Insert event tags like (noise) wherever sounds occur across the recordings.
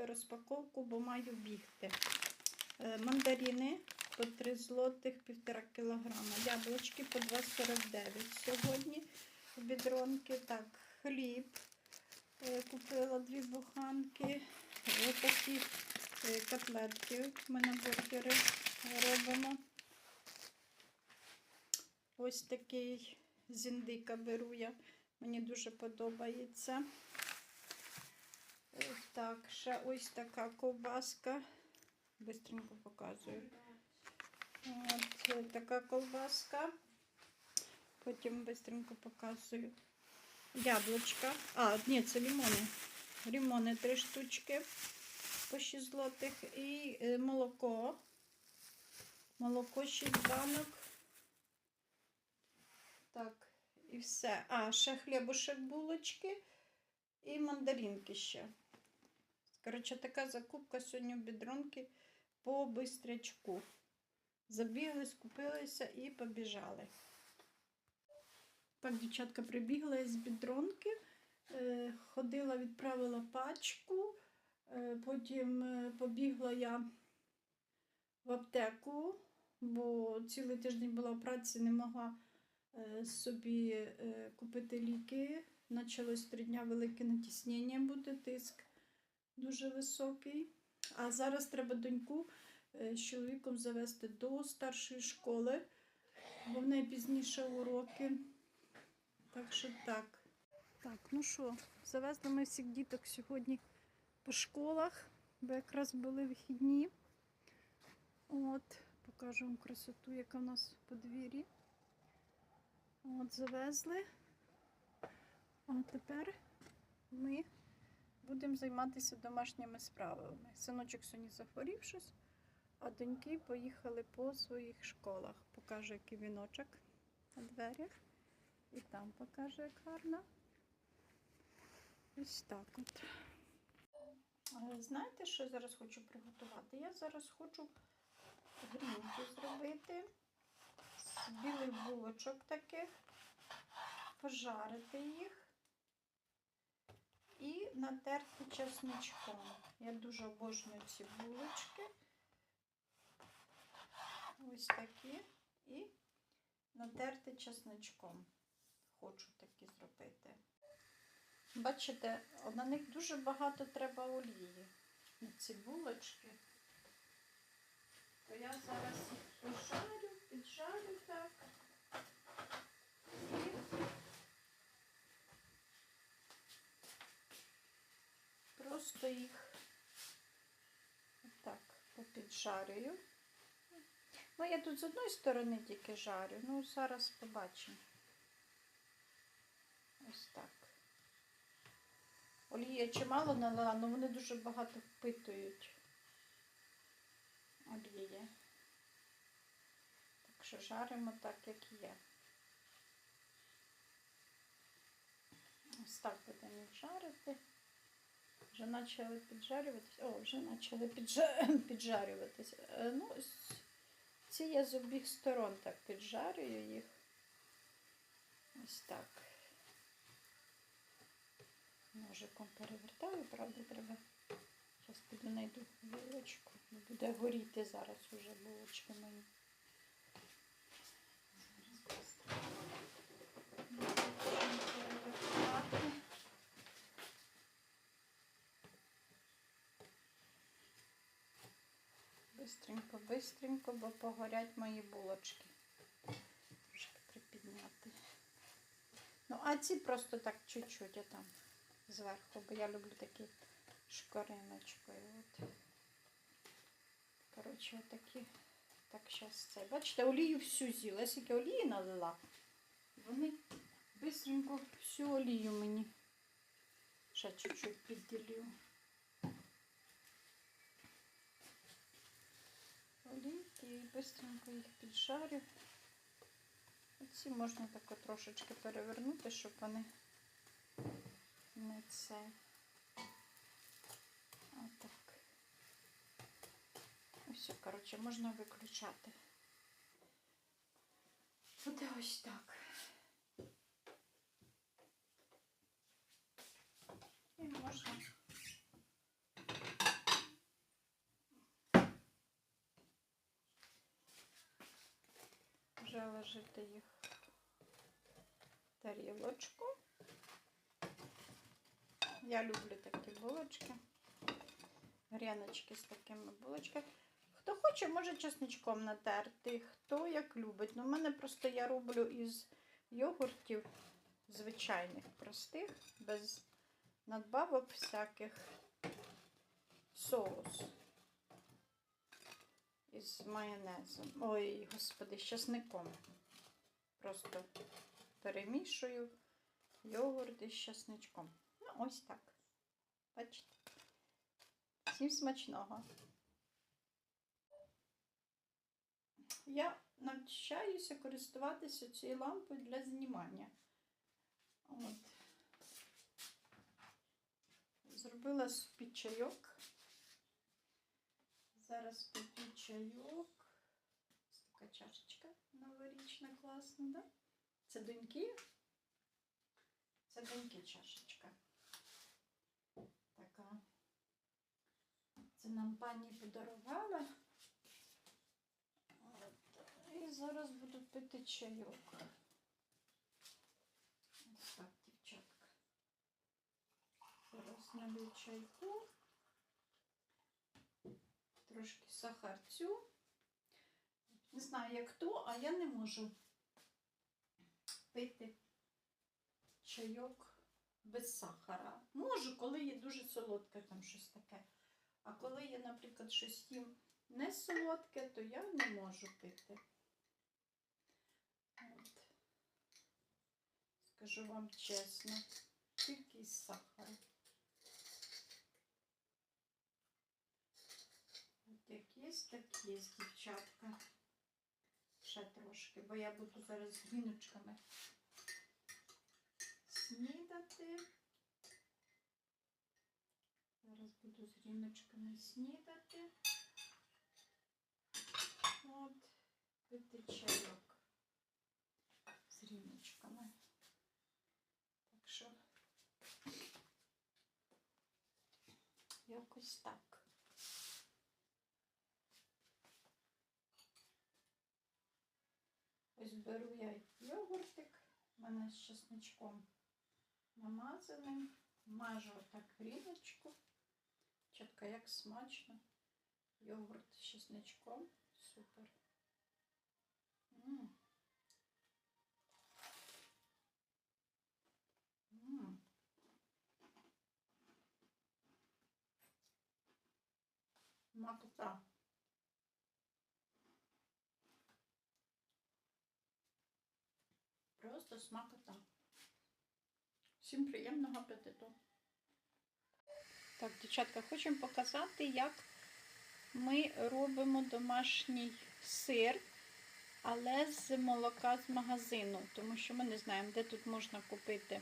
зроблю розпаковку, бо маю бігти. Е, Мандарини по 3 злотих, 1,5 кілограма. Яблучки по 2,49 сьогодні. Бідронки. Так, хліб. Е, Купила дві буханки. Ось такі е, котлетки. Ми на бургери робимо. Ось такий з індика беру я. Мені дуже подобається. Так, ще ось така ковбаска. Бистренько показую. От е, така ковбаска. Потім бистренько показую. Яблучка. А, ні, це лимони. Лимони три штучки по 6 злотих. І е, молоко. Молоко 6 банок. Так, і все. А, ще хлібушек булочки і мандаринки ще. Коротше, така закупка сьогодні в бідронки по бистрячку. Забігли, скупилися і побіжали. Так, дівчатка прибігла з бідронки, е, ходила, відправила пачку, е, потім е, побігла я в аптеку, бо цілий тиждень була в праці, не могла собі купити ліки. Почалось три дня велике натіснення буде, тиск дуже високий. А зараз треба доньку е, з чоловіком завести до старшої школи, бо в неї пізніше уроки. Так що так. Так, ну що, завезли ми всіх діток сьогодні по школах, бо якраз були вихідні. От, покажу вам красоту, яка в нас в подвір'ї. От, завезли. А тепер ми будемо займатися домашніми справами. Синочок сьогодні захворів щось, а доньки поїхали по своїх школах. Покажу, який на дверях. І там покажу, як гарно. Ось так от. Знаєте, що я зараз хочу приготувати? Я зараз хочу грінки зробити з білих булочок таких, пожарити їх і натерти чесничком. Я дуже обожнюю ці булочки. Ось такі. І натерти чесничком. Хочу такі зробити. Бачите, на них дуже багато треба олії. На ці булочки. То я зараз їх пожарю, піджарю так. І просто їх так попіджарюю. Ну, я тут з одної сторони тільки жарю, ну зараз побачимо. Ось так. Олія чимало налила, але вони дуже багато впитують олії. Так що жаримо так, як є. Ось так будемо їх жарити. Вже почали піджарюватися. О, вже почали (laughs) піджарюватися. Е, Ну, ці я з обох сторон так піджарюю їх. Ось так. Ножиком перевертаю, правда, треба. Зараз піду знайду булочку. бо Буде горіти зараз уже булочки мої. Зараз поставлю. Перевертати. Бистренько, бистренько, бо погорять мої булочки. Трошки припідняти. Ну, а ці просто так чуть-чуть а там зверху, бо я люблю такі шкориночкою. От. Коротше, отакі. Так, зараз це. Бачите, олію всю з'їла. Я скільки олії налила. Вони бистренько всю олію мені. Ще чуть-чуть підділю. І бистренько їх піджарю. Оці можна так трошечки перевернути, щоб вони не це. Отак. Все, коротше, можна виключати. Буде ось так. І можна вже ложити їх в тарілочку. Я люблю такі булочки. Гряночки з такими булочками. Хто хоче, може чесничком натерти, хто як любить. Ну, в мене просто я роблю із йогуртів звичайних, простих, без надбавок всяких соус із майонезом. Ой, господи, з часником. Просто перемішую йогурт із часничком. Ну, ось так. Бачите? Всім смачного. Я навчаюся користуватися цією лампою для знімання. От. Зробила собі чайок. Зараз поп'ю чайок. Ось така чашечка новорічна, класна, да? Це доньки. Це доньки чашечка. Така. Це нам пані подарувала. От. І зараз буду пити чайок. Ось так, дівчатка. Зараз налью чайку. Трошки сахарцю. Не знаю, як хто, а я не можу пити чайок без сахара. Можу, коли є дуже солодке там щось таке. А коли я, наприклад, щось їм не солодке, то я не можу пити. От. Скажу вам чесно, тільки із сахаром. От як є, так дівчатка. Ще трошки, бо я буду зараз з гріночками снідати. Зараз буду з гріночками снідати. От, пити чайок з гріночками. Так що якось так. Ось беру я йогуртик, у мене з чесничком намазаним, мажу отак гріночку. Чітко як смачно. Йогурт з чесничком. Супер. М. М. Смакота. Просто смакота. Всім приємного апетиту. Так, дівчатка, хочемо показати, як ми робимо домашній сир, але з молока з магазину, тому що ми не знаємо, де тут можна купити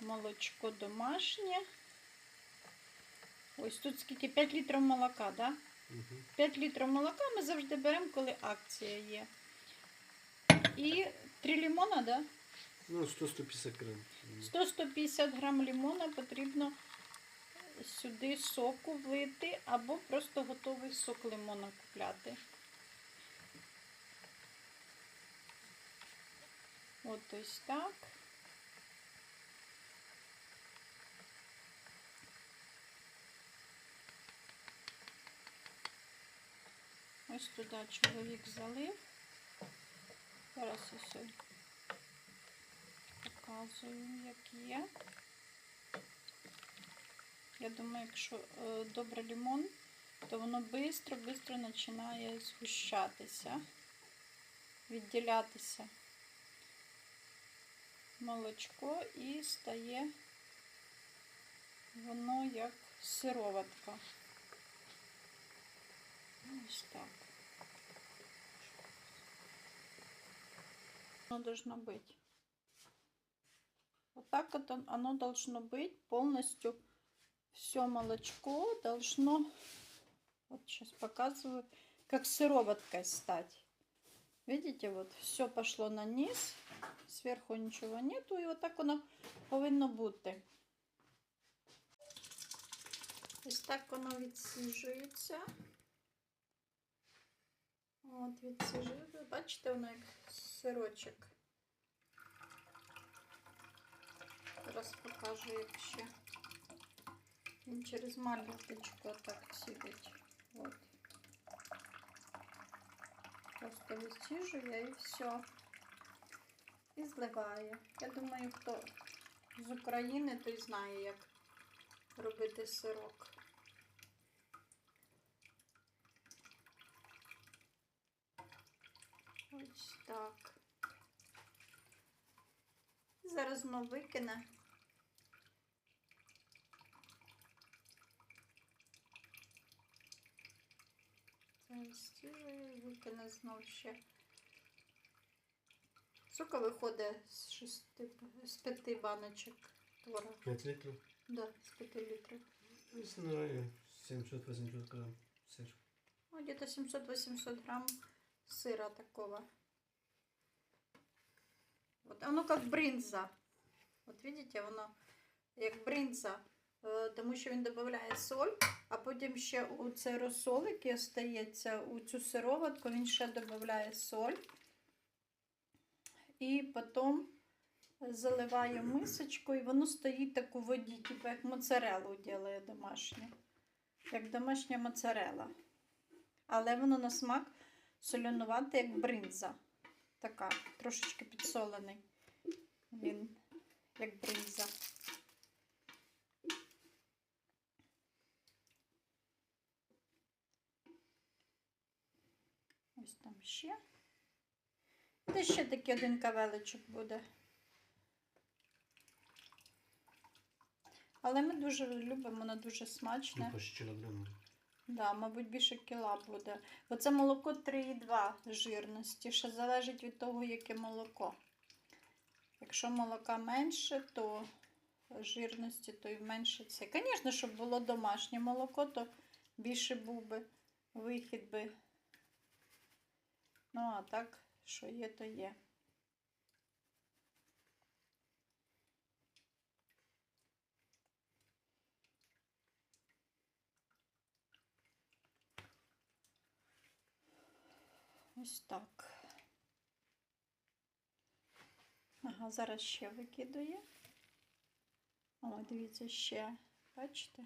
молочко домашнє. Ось тут скільки 5 літрів молока, так? Да? Угу. 5 літрів молока ми завжди беремо, коли акція є. І 3 лимона, да? Ну, 100-150 грам. 100-150 грам лимона потрібно сюди соку влити або просто готовий сок лимона купляти. От ось так. Ось туди чоловік залив. Зараз ось показую, як є. Я думаю, якщо е, добре лимон, то воно швидко-швидко починає згущатися, відділятися молочко і стає воно як сироватка. Ось так. Воно должно быть. Вот так вот он- оно должно быть полностью. Все молочко должно, вот сейчас показываю, как сыроваткой стать. Видите, вот все пошло на низ, сверху ничего нету, і отак воно повинно бути. Ось так воно відсіжується. От відсижу. Бачите, воно як сирочок. Зараз покажу, як ще. Він через малюточку так сидить. От. Просто висіжує і все. І зливає. Я думаю, хто з України, той знає, як робити сирок. Ось так. Зараз воно викине. Зараз стіжує, викине знов ще. Скільки виходить з шести, з п'яти баночок творога? 5 литров. Да, з п'яти літрів. Не знаю. 700-800 грамм сыр. Ну, где-то 700-800 грамм сыра такого. Вот оно как бринза. От видите, воно як бринза, тому що він додає соль, а потім ще у цей розсол, який остається у цю сироватку, він ще додає соль. І потім заливає в мисочку, і воно стоїть так у воді, типу як моцарелу ділає домашнє. Як домашня моцарела. Але воно на смак солянувати, як бринза. Така, трошечки підсолений. Він як бринза. Ось там ще. Та ще такий один кавеличок буде. Але ми дуже любимо, воно дуже смачне. Ну. Да, мабуть, більше кіла буде. Бо це молоко 3,2 жирності. Ще залежить від того, яке молоко. Якщо молока менше, то жирності, то й менше це. Звісно, щоб було домашнє молоко, то більше був би вихід би. Ну, а так, що є, то є. Ось так. Ага, зараз ще викидує. О, дивіться, ще. Бачите?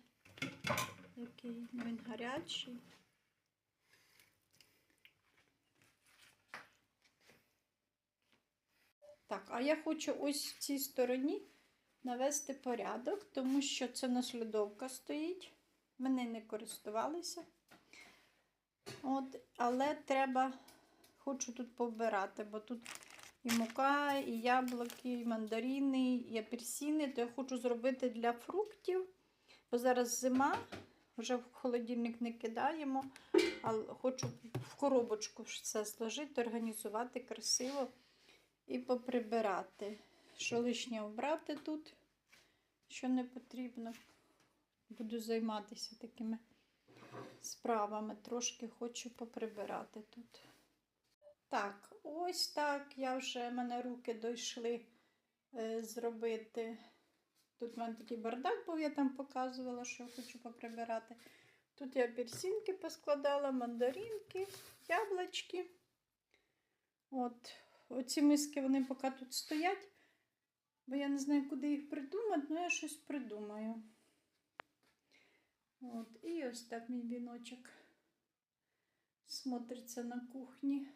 Який він гарячий. Так, а я хочу ось в цій стороні навести порядок, тому що це наслідовка стоїть. Ми нею не користувалися. От, але треба, хочу тут повбирати, бо тут і мука, і яблуки, і мандарини, і апельсини, то я хочу зробити для фруктів, бо зараз зима, вже в холодильник не кидаємо, але хочу в коробочку все зложити, організувати красиво і поприбирати. Що лишнє обрати тут, що не потрібно. Буду займатися такими справами. Трошки хочу поприбирати тут. Так, ось так. Я вже мене руки дійшли е, зробити. Тут в мене такий бардак був, я там показувала, що хочу поприбирати. Тут я апельсинки поскладала, мандаринки, яблучки. От, оці миски вони поки тут стоять, бо я не знаю, куди їх придумати, але я щось придумаю. От, і ось так мій віночок смотриться на кухні.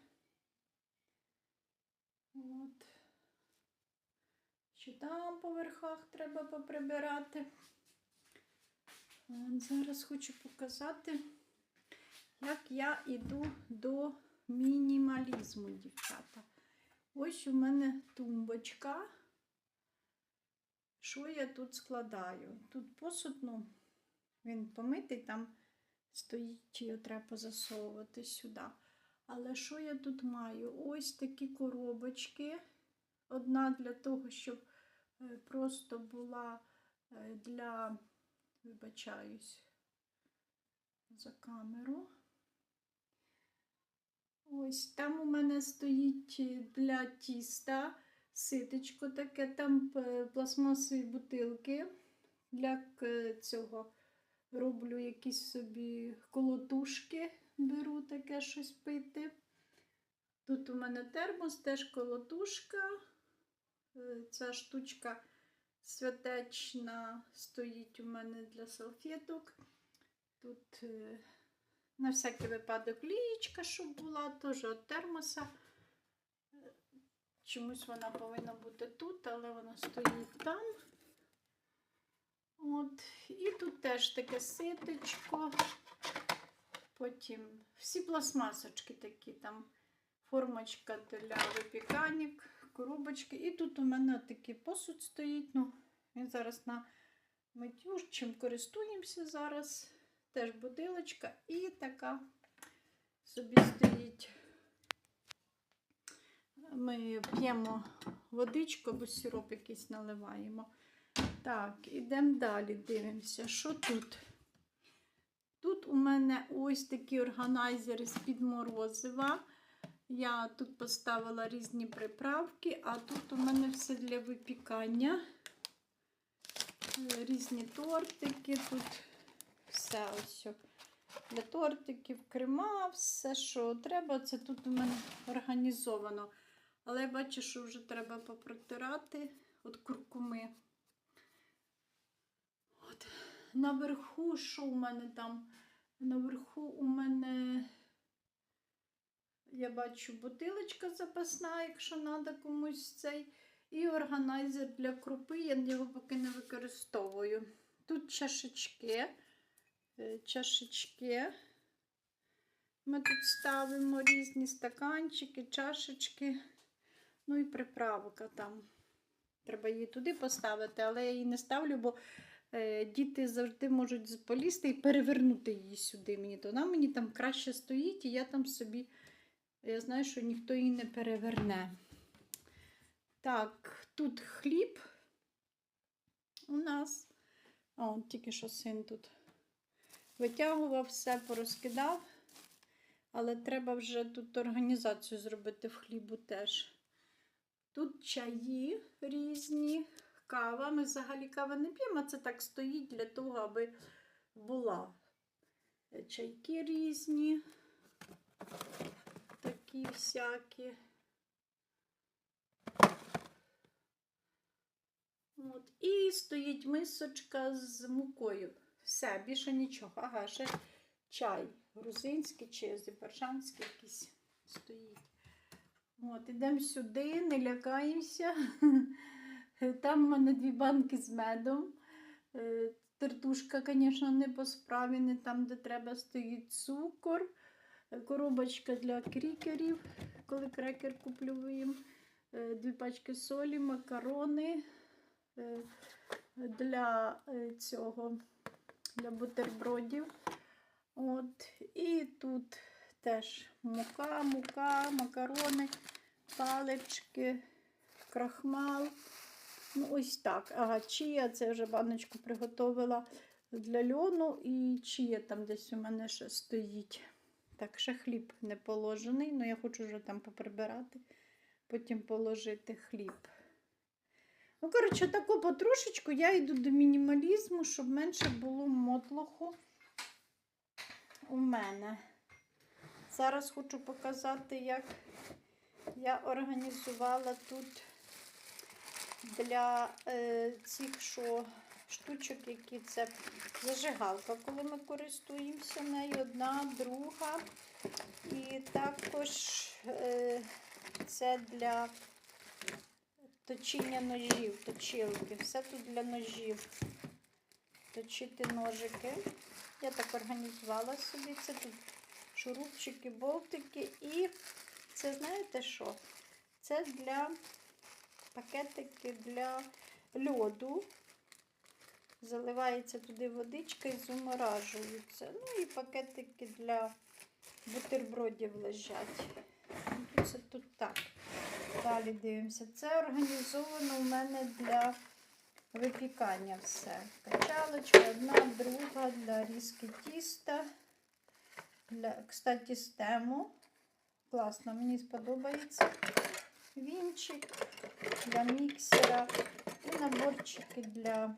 От. Ще там по верхах треба поприбирати. От, зараз хочу показати, як я йду до мінімалізму, дівчата. Ось у мене тумбочка. Що я тут складаю? Тут посуд, ну, він помитий, там стоїть, його треба позасовувати сюди. Але що я тут маю? Ось такі коробочки. Одна для того, щоб е, просто була е, для, вибачаюсь, за камеру. Ось там у мене стоїть для тіста ситочко таке, там е, пластмасові бутилки для цього роблю якісь собі колотушки, беру таке щось пити. Тут у мене термос, теж колотушка. Е, Ця штучка святечна стоїть у мене для салфеток. Тут е, на всякий випадок лієчка, щоб була, теж від термоса. Чомусь вона повинна бути тут, але вона стоїть там. От. І тут теж таке ситочко. Потім всі пластмасочки такі там. Формочка для випіканник, коробочки. І тут у мене такий посуд стоїть. Ну, він зараз на миттю, чим користуємося зараз. Теж бутилочка і така собі стоїть. Ми п'ємо водичку або сироп якийсь наливаємо. Так, ідемо далі, дивимося, що тут. Тут у мене ось такі органайзери з-під морозива. Я тут поставила різні приправки, а тут у мене все для випікання. Е, Різні тортики, тут все ось для тортиків, крема, все, що треба, це тут у мене організовано. Але я бачу, що вже треба попротирати от куркуми. От. Наверху, що у мене там? Наверху у мене, я бачу, бутилочка запасна, якщо треба комусь цей. І органайзер для крупи, я його поки не використовую. Тут чашечки. Е, Чашечки. Ми тут ставимо різні стаканчики, чашечки. Ну і приправка там. Треба її туди поставити, але я її не ставлю, бо е, діти завжди можуть полізти і перевернути її сюди. Мені то вона мені там краще стоїть, і я там собі, я знаю, що ніхто її не переверне. Так, тут хліб у нас. О, тільки що син тут витягував, все порозкидав. Але треба вже тут організацію зробити в хлібу теж. Тут чаї різні, кава. Ми взагалі кави не п'ємо, це так стоїть для того, аби була. Чайки різні, такі всякі. От. І стоїть мисочка з мукою. Все, більше нічого. Ага, ще чай грузинський чи азербайджанський якийсь стоїть. От, ідемо сюди, не лякаємося. (laughs) Там в мене дві банки з медом. Е, Тертушка, звісно, не по справі, не там, де треба стоїть цукор. Е, Коробочка для крікерів, коли крекер куплю їм. Е, Дві пачки солі, макарони для цього, для бутербродів. От. І тут теж мука, мука, макарони, палички, крахмал. Ну, ось так. Ага, чия, це вже баночку приготувала для льону, і чия там десь у мене ще стоїть. Так, ще хліб не положений, але я хочу вже там поприбирати, потім положити хліб. Ну, коротше, таку потрошечку я йду до мінімалізму, щоб менше було мотлоху у мене. Зараз хочу показати, як я організувала тут для е, цих що, штучок, які це зажигалка, коли ми користуємося нею. Одна, друга. І також е, це для точіння ножів, точилки. Все тут для ножів. Точити ножики. Я так організувала собі. Це тут шурупчики, болтики. І це знаєте що? Це для пакетики для льоду. Заливається туди водичка і заморажується. Ну і пакетики для бутербродів лежать. Ну, Це тут так. Далі дивимося. Це організовано у мене для випікання все. Качалочка, одна, друга для різки тіста. Для, кстати, стему. Класно, мені сподобається. Вінчик для міксера і наборчики для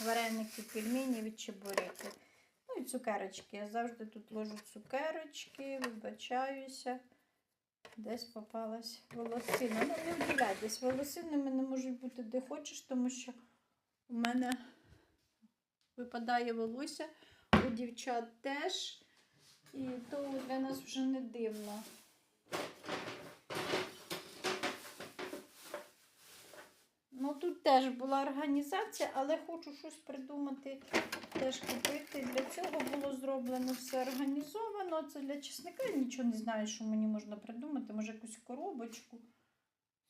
вареників, пельменів і чебуреків. Ну і цукерочки. Я завжди тут ложу цукерочки, вибачаюся. Десь попалась волосина. Ну, не вдивляйтесь, волосини мене можуть бути де хочеш, тому що у мене випадає волосся, у дівчат теж. І то для нас вже не дивно. Ну, тут теж була організація, але хочу щось придумати, теж купити. Для цього було зроблено все організовано. Це для чесника. Я нічого не знаю, що мені можна придумати. Може, якусь коробочку.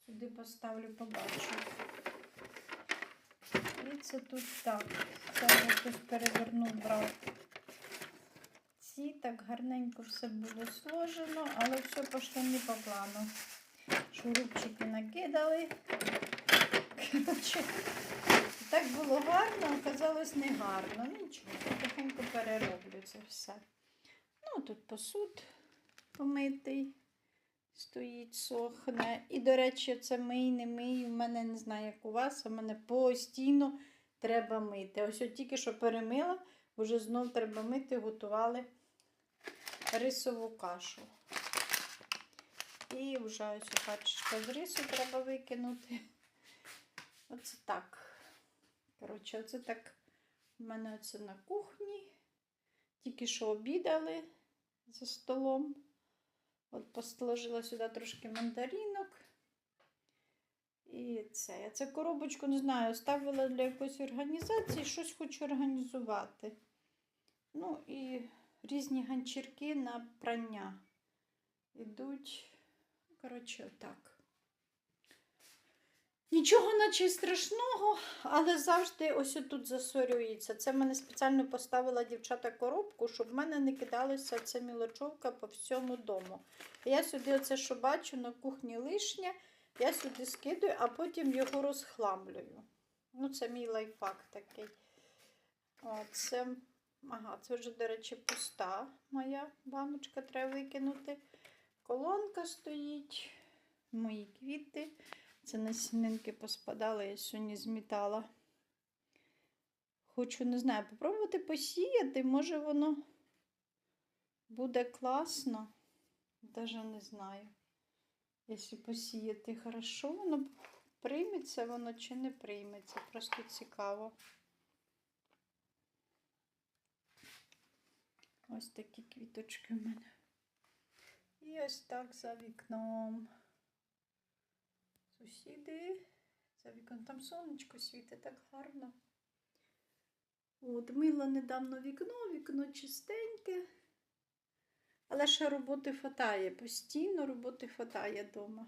Сюди поставлю, побачу. І це тут так. Це вже хтось перевернув, брав. Ці так гарненько все було сложено, але все пішло не по плану. Шурупчики накидали. Коротше, (laughs) так було гарно, оказалось не гарно. Ну, Нічого, потихеньку перероблю це все. Ну, тут посуд помитий, стоїть, сохне. І, до речі, це мий, не мий. У мене не знаю, як у вас, а мене постійно треба мити. Ось от тільки що перемила, вже знов треба мити, готували рисову кашу. І вже ось пачечка з рису треба викинути. Оце так. Коротше, оце так у мене оце на кухні. Тільки що обідали за столом. От положила сюди трошки мандаринок. І це. Я цю коробочку не знаю, ставила для якоїсь організації, щось хочу організувати. Ну і різні ганчірки на прання. Ідуть, коротше, отак. Нічого наче страшного, але завжди ось тут засорюється. Це в мене спеціально поставила дівчата коробку, щоб в мене не кидалася ця мілочовка по всьому дому. Я сюди оце, що бачу на кухні лишнє, я сюди скидаю, а потім його розхламлюю. Ну, це мій лайфхак такий. О, це, ага, це вже, до речі, пуста моя баночка, треба викинути. Колонка стоїть, мої квіти. Це насінинки поспадали, я сьогодні змітала. Хочу, не знаю, попробувати посіяти, може воно буде класно. Даже не знаю. Якщо посіяти хорошо, воно прийметься воно чи не прийметься. Просто цікаво. Ось такі квіточки в мене. І ось так за вікном. Сусіди, за вікном там сонечко світить так гарно. От, мила недавно вікно, вікно чистеньке. Але ще роботи хватає, постійно роботи хватає вдома.